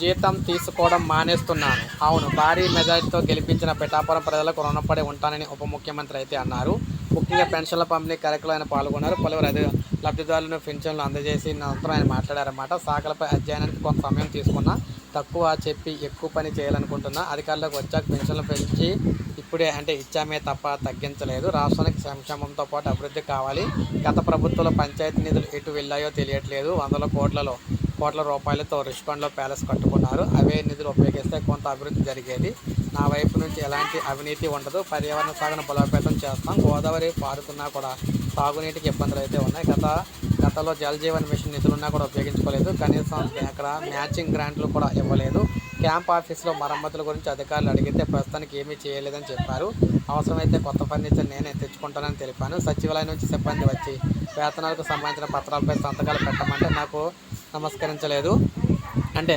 జీతం తీసుకోవడం మానేస్తున్నాను. అవును భారీ మెజారిటీతో గెలిపించిన పిఠాపురం ప్రజలకు రుణపడి ఉంటానని ఉప ముఖ్యమంత్రి అయితే అన్నారు. ముఖ్యంగా పెన్షన్ల పంపిణీ కార్యక్రమంలో ఆయన పాల్గొన్నారు. పలువురు అది లబ్ధిదారులను పెన్షన్లు అందజేసి అనంతరం ఆయన మాట్లాడారన్నమాట. శాఖలపై అధ్యయనానికి కొంత సమయం తీసుకున్నా తక్కువ చెప్పి ఎక్కువ పని చేయాలనుకుంటున్నా అధికారులకు వచ్చాక పెన్షన్లు పెంచి ఇప్పుడే అంటే ఇచ్చామే తప్ప తగ్గించలేదు. రాష్ట్రానికి సంక్షేమంతో పాటు అభివృద్ధి కావాలి. గత ప్రభుత్వంలో పంచాయతీ నిధులు ఎటు వెళ్ళాయో తెలియట్లేదు. వందల కోట్లలో కోట్ల రూపాయలతో రిష్కొండలో ప్యాలెస్ కట్టుకున్నారు. అవే నిధులు ఉపయోగిస్తే కొంత అభివృద్ధి జరిగేది. నా వైపు నుంచి ఎలాంటి అవినీతి ఉండదు. పర్యావరణ సాగును బలోపేతం చేస్తాం. గోదావరి పారుతున్నా కూడా తాగునీటికి ఇబ్బందులు అయితే ఉన్నాయి. గత గతంలో జల్ జీవన్ మిషన్ నిధులున్నా కూడా ఉపయోగించుకోలేదు. కనీసం అక్కడ మ్యాచింగ్ గ్రాంట్లు కూడా ఇవ్వలేదు. క్యాంప్ ఆఫీస్లో మరమ్మతుల గురించి అధికారులు అడిగితే ప్రస్తుతానికి ఏమీ చేయలేదని చెప్పారు. అవసరమైతే కొత్త ఫర్నిచర్ నేనే తెచ్చుకుంటానని తెలిపాను. సచివాలయం నుంచి సిబ్బంది వచ్చి వేతనాలకు సంబంధించిన పత్రాలపై సంతకాలు పెట్టమంటే నాకు నమస్కరించలేదు. అంటే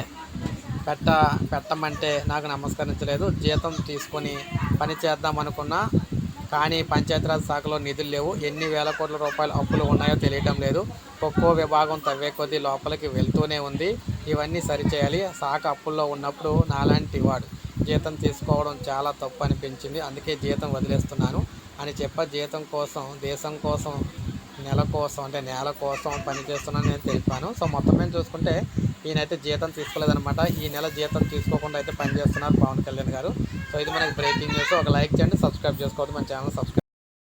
పెట్ట పెట్టమంటే నాకు నమస్కరించలేదు. జీతం తీసుకొని పని చేద్దాం అనుకున్నా కానీ పంచాయతీరాజ్ శాఖలో నిధులు లేవు. ఎన్ని వేల కోట్ల రూపాయల అప్పులు ఉన్నాయో తెలియటం లేదు. ఒక్కో విభాగం తవ్వే కొద్దీ లోపలికి వెళ్తూనే ఉంది. ఇవన్నీ సరిచేయాలి. శాఖ అప్పుల్లో ఉన్నప్పుడు నాలాంటి వాడు జీతం తీసుకోవడం చాలా తప్పు అనిపించింది. అందుకే జీతం వదిలేస్తున్నాను అని చెప్ప జీతం కోసం దేశం కోసం నెల కోసం అంటే నేల కోసం పనిచేస్తున్నాను నేను తెలిపాను. సో మొత్తం మీద చూసుకుంటే ఈయనైతే జీతం తీసుకోలేదనమాట ఈ నెల జీతం తీసుకోకుండా అయితే పనిచేస్తున్నారు పవన్ కళ్యాణ్ గారు. సో ఇది మనకి బ్రేకింగ్ న్యూస్ ఒక లైక్ చేయండి సబ్స్క్రైబ్ చేసుకోవద్దు మన ఛానల్ సబ్స్క్రైబ్